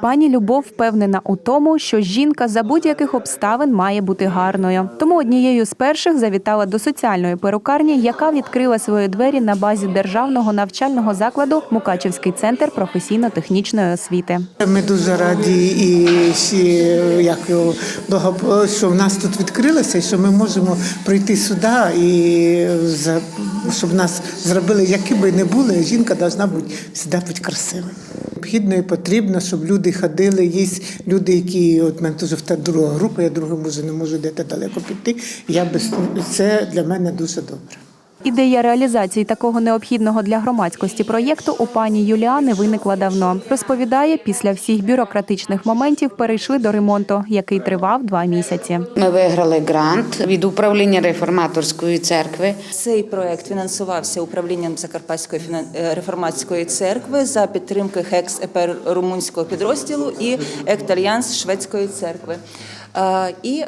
Пані Любов впевнена у тому, що жінка за будь-яких обставин має бути гарною. Тому однією з перших завітала до соціальної перукарні, яка відкрила свої двері на базі державного навчального закладу Мукачівський центр професійно-технічної освіти. Ми дуже раді і як що в нас тут відкрилося, що ми можемо прийти сюди і щоб нас зробили, які би не були, жінка повинна бути завжди бути красивою. Необхідно і потрібно, щоб люди ходили. Є люди, які от мене теж та друга група, я другим вже не можу де далеко піти. Я без це для мене дуже добре. Ідея реалізації такого необхідного для громадськості проєкту у пані Юліани виникла давно. Розповідає, після всіх бюрократичних моментів перейшли до ремонту, який тривав два місяці. Ми виграли грант від управління реформаторської церкви. Цей проект фінансувався управлінням Закарпатської е, реформатської церкви за підтримки ХЕКС ЕПР румунського підрозділу і Ектальянс шведської церкви. Е, І е,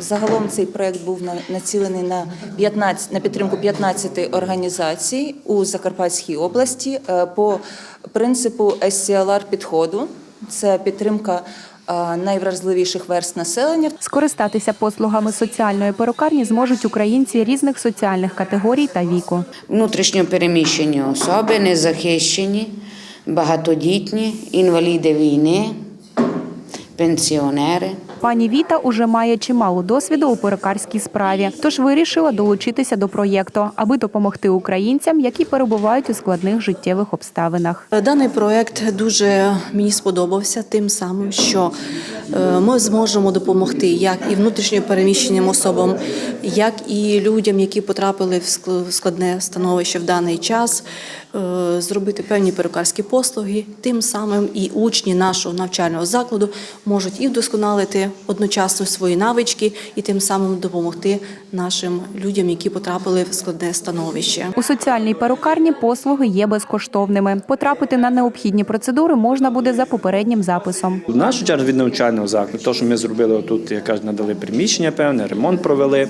загалом цей проект був на- націлений на 15, на підтримку 15 організацій у Закарпатській області е, по принципу SCLR підходу. Це підтримка найвразливіших верст населення. Скористатися послугами соціальної перукарні зможуть українці різних соціальних категорій та віку. Внутрішньо переміщені особи, незахищені, багатодітні, інваліди війни, пенсіонери. Пані Віта уже має чимало досвіду у перекарській справі, тож вирішила долучитися до проєкту, аби допомогти українцям, які перебувають у складних життєвих обставинах. Даний проект дуже мені сподобався тим самим, що ми зможемо допомогти як і внутрішньо переміщеним особам, як і людям, які потрапили в ск- складне становище в даний час, е, зробити певні перукарські послуги. Тим самим і учні нашого навчального закладу можуть і вдосконалити одночасно свої навички, і тим самим допомогти нашим людям, які потрапили в складне становище. У соціальній перукарні послуги є безкоштовними. Потрапити на необхідні процедури можна буде за попереднім записом. В нашу чергу від навчального закладу, то, що ми зробили тут, як кажуть, надали приміщення певне, ремонт провели.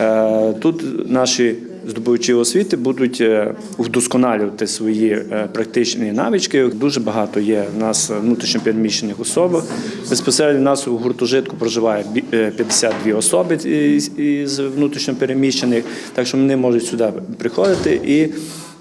Е, Тут наші здобувачі освіти будуть е, вдосконалювати свої е, практичні навички. Дуже багато є в нас внутрішньопереміщених особ. Безпосередньо в нас у гуртожитку проживає е, 52 особи із внутрішньопереміщених, так що вони можуть сюди приходити і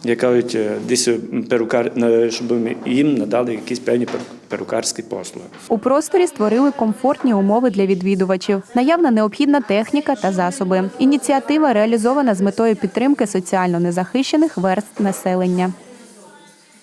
як кажуть, е, десь перукар, щоб їм надали якісь певні перу- перукарські послуги. У просторі створили комфортні умови для відвідувачів, наявна необхідна техніка та засоби. Ініціатива реалізована з метою підтримки соціально незахищених верств населення.